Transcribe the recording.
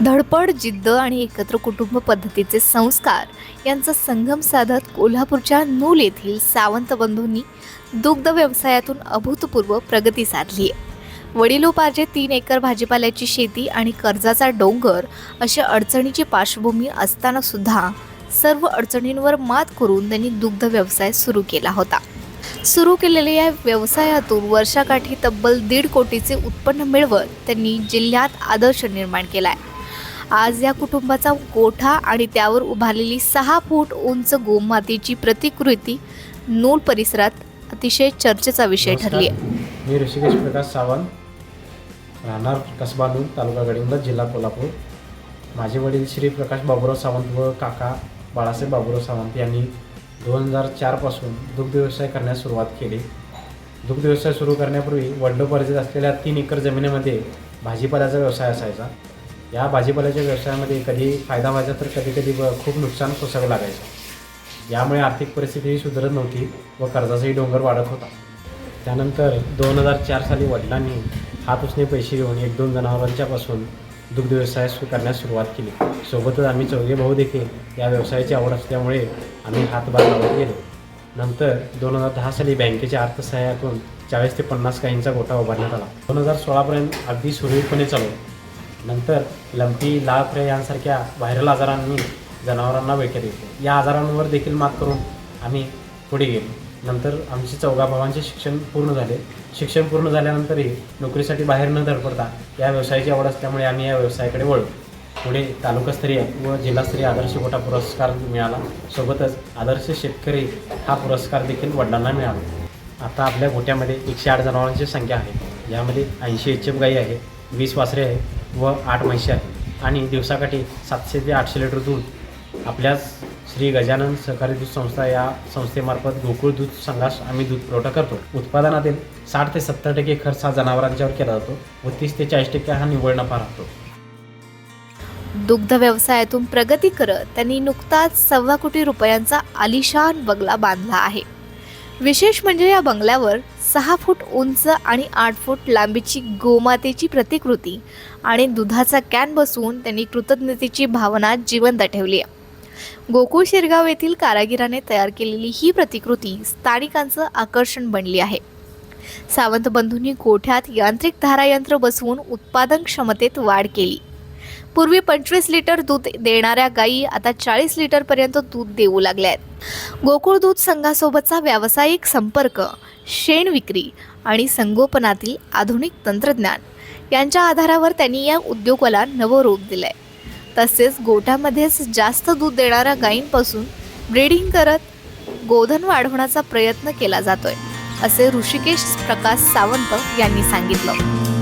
धडपड जिद्द आणि एकत्र कुटुंब पद्धतीचे संस्कार यांचा संगम साधत कोल्हापूरच्या नूल येथील सावंत बंधूंनी दुग्ध व्यवसायातून अभूतपूर्व प्रगती साधली आहे. वडिलोपार्जे तीन एकर भाजीपाल्याची शेती आणि कर्जाचा डोंगर अशा अडचणीची पार्श्वभूमी असताना सुद्धा सर्व अडचणींवर मात करून त्यांनी दुग्ध व्यवसाय सुरू केला होता. सुरू केलेल्या या व्यवसायातून वर्षाकाठी तब्बल दीड कोटीचे उत्पन्न मिळवत त्यांनी जिल्ह्यात आदर्श निर्माण केला आहे. आज या कुटुंबाचा गोठा आणि त्यावर उभारलेली सहा फूट उंच गोमातेची प्रतिकृती नूल परिसरात अतिशय चर्चेचा विषय ठरली आहे. मी ऋषिकेश प्रकाश सावंत राहणार कसबा नूल तालुका गडिंग्लज जिल्हा कोल्हापूर. माझे वडील श्री प्रकाश बाबुराव सावंत व काका बाळासाहेब बाबुराव सावंत यांनी दोन हजार चारपासून दुग्ध व्यवसाय करण्यास सुरुवात केली. दुग्ध व्यवसाय सुरू करण्यापूर्वी वडिलोपार्जित असलेल्या तीन एकर जमिनीमध्ये भाजीपाल्याचा व्यवसाय असायचा. या भाजीपाल्याच्या व्यवसायामध्ये कधी फायदा व्हायचा तर कधी कधी खूप नुकसान सोसावं लागायचं. यामुळे आर्थिक परिस्थितीही सुधारत नव्हती व कर्जाचाही डोंगर वाढत होता. त्यानंतर दोन हजार चार साली वडिलांनी हात उसने पैसे घेऊन एक दोन जनावरांच्यापासून दुग्ध व्यवसाय सु करण्यास सुरुवात केली. सोबतच आम्ही चौघे भाऊ देखील या व्यवसायाची आवड असल्यामुळे आम्ही हातभार लावत गेलो. नंतर दोन हजार दहा साली बँकेच्या अर्थसहाय्यातून चाळीस ते पन्नास काहींचा गोठा उभारण्यात आला. दोन हजार सोळापर्यंत अगदी सुरळीतपणे चालू. नंतर लंपी लाळफ्रे यांसारख्या व्हायरल आजारांनी जनावरांना वेठे देते या आजारांवर देखील मात करून आम्ही पुढे गेलो. नंतर आमचे चौघा भावांचे शिक्षण पूर्ण झाले. शिक्षण पूर्ण झाल्यानंतरही नोकरीसाठी बाहेर न धडपडता या व्यवसायाची आवड असल्यामुळे आम्ही या व्यवसायाकडे वळलो. पुढे तालुकास्तरीय व जिल्हास्तरीय आदर्श गोटा पुरस्कार मिळाला. सोबतच आदर्श शेतकरी हा पुरस्कार देखील वडिलांना मिळाला. आता आपल्या गोट्यामध्ये एकशे आठ जनावरांची संख्या आहे. यामध्ये ऐंशी एच एफ गाई आहे वीस वासरे आहे व आठ म्हशी आहे आणि दिवसाकाठी सातशे ते आठशे लिटर दूध आपल्याच श्री गजानन सहकारी दूध संस्था या संस्थेमार्फत गोकुळ दूध संघास आम्ही दूध पुरवठा करतो. उत्पादनातील साठ ते सत्तर टक्के खर्च हा जनावरांच्यावर केला जातो व तीस ते चाळीस टक्के हा निव्वळ नफा राहतो. दुग्ध व्यवसायातून प्रगती करत त्यांनी नुकताच सव्वा कोटी रुपयांचा आलिशान बंगला बांधला आहे. विशेष म्हणजे या बंगल्यावर सहा फूट उंच आणि आठ फूट लांबीची गोमातेची प्रतिकृती आणि दुधाचा कॅन बसवून त्यांनी कृतज्ञतेची भावना जिवंत ठेवली. आहे गोकुळ शिरगाव येथील कारागिराने तयार केलेली ही प्रतिकृती स्थानिकांचं आकर्षण बनली आहे. सावंत बंधूंनी गोठ्यात यांत्रिक धारायंत्र बसवून उत्पादन क्षमतेत वाढ केली. पूर्वी पंचवीस लिटर दूध देणाऱ्या गायी आता चाळीस लिटरपर्यंत दूध देऊ लागल्या आहेत. गोकुळ दूध संघासोबतचा व्यावसायिक संपर्क शेण विक्री आणि संगोपनातील आधुनिक तंत्रज्ञान यांच्या आधारावर त्यांनी या उद्योगाला नवं रूप दिलंय. तसेच गोठ्यामध्येच जास्त दूध देणाऱ्या गायींपासून ब्रीडिंग करत गोधन वाढवण्याचा प्रयत्न केला जातोय असे ऋषिकेश प्रकाश सावंत यांनी सांगितलं.